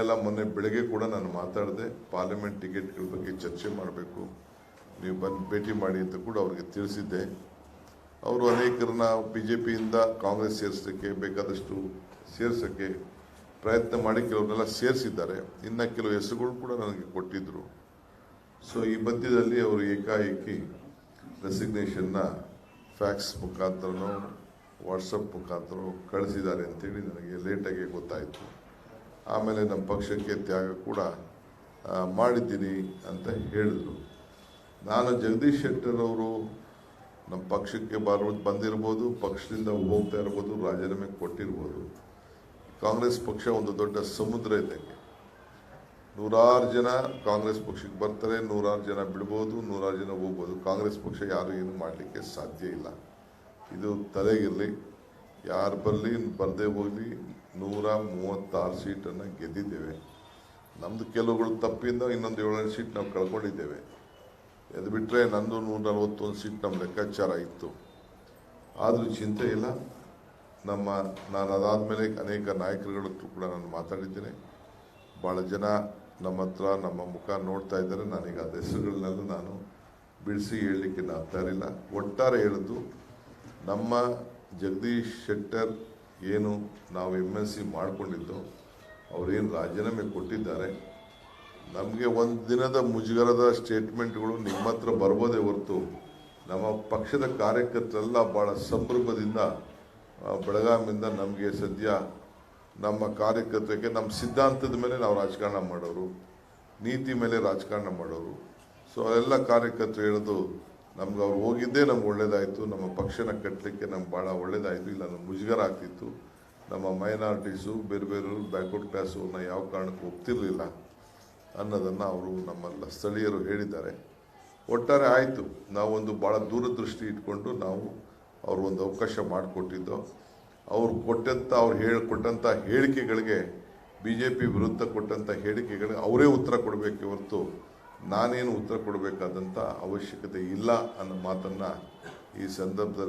ಎಲ್ಲ ಮೊನ್ನೆ ಬೆಳಗ್ಗೆ ಕೂಡ ನಾನು ಮಾತಾಡಿದೆ, ಪಾರ್ಲಿಮೆಂಟ್ ಟಿಕೆಟ್ಗಳ ಬಗ್ಗೆ ಚರ್ಚೆ ಮಾಡಬೇಕು, ನೀವು ಬಂದು ಭೇಟಿ ಮಾಡಿ ಅಂತ ಕೂಡ ಅವರಿಗೆ ತಿಳಿಸಿದ್ದೆ. ಅವರು ಅನೇಕರನ್ನ ಬಿ ಜೆ ಪಿಯಿಂದ ಕಾಂಗ್ರೆಸ್ ಸೇರಿಸೋಕ್ಕೆ ಬೇಕಾದಷ್ಟು ಸೇರ್ಸೋಕ್ಕೆ ಪ್ರಯತ್ನ ಮಾಡಿ ಕೆಲವ್ರನ್ನೆಲ್ಲ ಸೇರಿಸಿದ್ದಾರೆ. ಇನ್ನು ಕೆಲವು ಹೆಸರುಗಳು ಕೂಡ ನನಗೆ ಕೊಟ್ಟಿದ್ದರು ಸೊ ಈ ಮಧ್ಯದಲ್ಲಿ ಅವರು ಏಕಾಏಕಿ ರೆಸಿಗ್ನೇಷನ್ನ ಫ್ಯಾಕ್ಸ್ ಮುಖಾಂತರನೋ ವಾಟ್ಸಪ್ ಮುಖಾಂತರ ಕಳಿಸಿದ್ದಾರೆ ಅಂತೇಳಿ ನನಗೆ ಲೇಟಾಗಿ ಗೊತ್ತಾಯಿತು. ಆಮೇಲೆ ನಮ್ಮ ಪಕ್ಷಕ್ಕೆ ತ್ಯಾಗ ಕೂಡ ಮಾಡಿದ್ದೀನಿ ಅಂತ ಹೇಳಿದರು. ನಾನು ಜಗದೀಶ್ ಶೆಟ್ಟರ್ ಅವರು ನಮ್ಮ ಪಕ್ಷಕ್ಕೆ ಬರೋದು ಬಂದಿರ್ಬೋದು, ಪಕ್ಷದಿಂದ ಹೋಗ್ತಾ ಇರ್ಬೋದು, ರಾಜೀನಾಮೆ ಕೊಟ್ಟಿರ್ಬೋದು. ಕಾಂಗ್ರೆಸ್ ಪಕ್ಷ ಒಂದು ದೊಡ್ಡ ಸಮುದ್ರ ಇದ್ದಂಗೆ ನೂರಾರು ಜನ ಕಾಂಗ್ರೆಸ್ ಪಕ್ಷಕ್ಕೆ ಬರ್ತಾರೆ, ನೂರಾರು ಜನ ಬಿಡ್ಬೋದು, ನೂರಾರು ಜನ ಹೋಗ್ಬೋದು. ಕಾಂಗ್ರೆಸ್ ಪಕ್ಷ ಯಾರು ಏನು ಮಾಡಲಿಕ್ಕೆ ಸಾಧ್ಯ ಇಲ್ಲ. ಇದು ತಲೆಗಿರಲಿ. ಯಾರು ಬರಲಿ, ಬರದೇ ಹೋಗಲಿ ನೂರ ಮೂವತ್ತಾರು ಸೀಟನ್ನು ಗೆದ್ದಿದ್ದೇವೆ. ನಮ್ಮದು ಕೆಲವುಗಳು ತಪ್ಪಿಂದ ಇನ್ನೊಂದು ಏಳೆಂಟು ಸೀಟ್ ನಾವು ಕಳ್ಕೊಂಡಿದ್ದೇವೆ. ಅದು ಬಿಟ್ಟರೆ ನಂದು ನೂರ ನಲವತ್ತೊಂದು ಸೀಟ್ ನಮ್ಮ ಲೆಕ್ಕಾಚಾರ ಇತ್ತು. ಆದರೂ ಚಿಂತೆ ಇಲ್ಲ. ನಮ್ಮ, ನಾನು ಅದಾದಮೇಲೆ ಅನೇಕ ನಾಯಕರುಗಳ ಕೂಡ ನಾನು ಮಾತಾಡಿದ್ದೇನೆ. ಭಾಳ ಜನ ನಮ್ಮ ಹತ್ರ, ನಮ್ಮ ಮುಖ ನೋಡ್ತಾ ಇದ್ದಾರೆ. ನನಗೆ ಅದ ಹೆಸರುಗಳನ್ನೆಲ್ಲ ನಾನು ಬಿಡಿಸಿ ಹೇಳಲಿಕ್ಕೆ ನಾನು ತಯಾರಿಲ್ಲ ಒಟ್ಟಾರೆ ಹೇಳಿದ್ದು ನಮ್ಮ ಜಗದೀಶ್ ಶೆಟ್ಟರ್ ಏನು ನಾವು ಎಂ ಎನ್ ಸಿ ಮಾಡಿಕೊಂಡಿದ್ದು, ಅವರೇನು ರಾಜೀನಾಮೆ ಕೊಟ್ಟಿದ್ದಾರೆ, ನಮಗೆ ಒಂದು ದಿನದ ಮುಜುಗರದ ಸ್ಟೇಟ್ಮೆಂಟ್ಗಳು ನಿಮ್ಮ ಹತ್ರ ಬರ್ಬೋದೇ ಹೊರತು ನಮ್ಮ ಪಕ್ಷದ ಕಾರ್ಯಕರ್ತರೆಲ್ಲ ಭಾಳ ಸಂಭ್ರಮದಿಂದ ಬೆಳಗಾವಿಯಿಂದ ನಮಗೆ ಸದ್ಯ ನಮ್ಮ ಕಾರ್ಯಕರ್ತಕ್ಕೆ ನಮ್ಮ ಸಿದ್ಧಾಂತದ ಮೇಲೆ ನಾವು ರಾಜಕಾರಣ ಮಾಡೋರು, ನೀತಿ ಮೇಲೆ ರಾಜಕಾರಣ ಮಾಡೋರು. ಸೊ ಎಲ್ಲ ಕಾರ್ಯಕರ್ತರು ಹೇಳೋದು ನಮ್ಗೆ ಅವ್ರು ಹೋಗಿದ್ದೇ ನಮ್ಗೆ ಒಳ್ಳೇದಾಯಿತು. ನಮ್ಮ ಪಕ್ಷನ ಕಟ್ಟಲಿಕ್ಕೆ ನಮ್ಗೆ ಭಾಳ ಒಳ್ಳೇದಾಯಿತು. ಇಲ್ಲ, ನಮ್ಗೆ ಮುಜುಗರ ಆಗ್ತಿತ್ತು. ನಮ್ಮ ಮೈನಾರಿಟೀಸು ಬೇರೆ ಬೇರೆ ಬ್ಯಾಕ್ವರ್ಡ್ ಕ್ಲಾಸು ಅವ್ರನ್ನ ಯಾವ ಕಾರಣಕ್ಕೂ ಒಪ್ತಿರಲಿಲ್ಲ ಅನ್ನೋದನ್ನು ಅವರು ನಮ್ಮೆಲ್ಲ ಸ್ಥಳೀಯರು ಹೇಳಿದ್ದಾರೆ. ಒಟ್ಟಾರೆ ಆಯಿತು. ನಾವೊಂದು ಭಾಳ ದೂರದೃಷ್ಟಿ ಇಟ್ಕೊಂಡು ನಾವು ಅವ್ರಿಗೊಂದು ಒಂದು ಅವಕಾಶ ಮಾಡಿಕೊಟ್ಟಿದ್ದೋ. ಅವ್ರು ಕೊಟ್ಟಂಥ ಅವ್ರು ಹೇಳಿಕೊಟ್ಟಂಥ ಹೇಳಿಕೆಗಳಿಗೆ ಬಿ ಜೆ ಪಿ ವಿರುದ್ಧ ಕೊಟ್ಟಂಥ ಹೇಳಿಕೆಗಳಿಗೆ ಅವರೇ ಉತ್ತರ ಕೊಡಬೇಕೆ ಹೊರತು ನಾನೇನು ಉತ್ತರ ಕೊಡಬೇಕಾದಂಥ ಅವಶ್ಯಕತೆ ಇಲ್ಲ ಅನ್ನೋ ಮಾತನ್ನು ಈ ಸಂದರ್ಭದಲ್ಲಿ